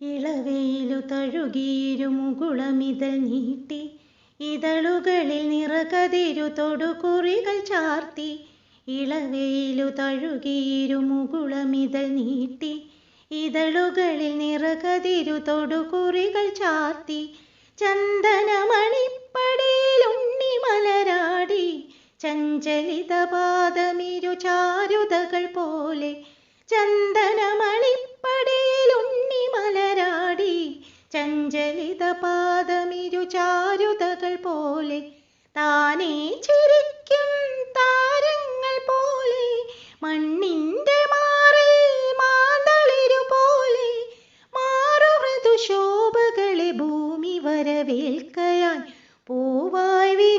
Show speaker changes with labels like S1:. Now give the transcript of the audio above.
S1: ഇളവെയിലു തഴുകിയിരു മുകുളമിതൽ നീട്ടി ഇതളുകളിൽ നിറകതിരു തൊടുകുറികൾ ചാർത്തി ഇളവെയിലു തഴുകിയിരു മുകുളമിതൽ നീട്ടി ഇതളുകളിൽ നിറകതിരു തൊടുകുറികൾ ചാർത്തി ചന്ദനമണിപ്പടിയിൽ ഉണ്ണി മലരാടി ചഞ്ചലിത പാദമിരു ചാരുതകൾ പോലെ അഞ്ജലിത പാദമിരു ചാരുതകൾ പോലെ താനേ ചിരിക്കും താരങ്ങൾ പോലെ മണ്ണിന്റെ മാറി മാതളിരു പോലെ മാറുമൃദു ഭൂമി വരവേൽക്കയാൻ പൂവായി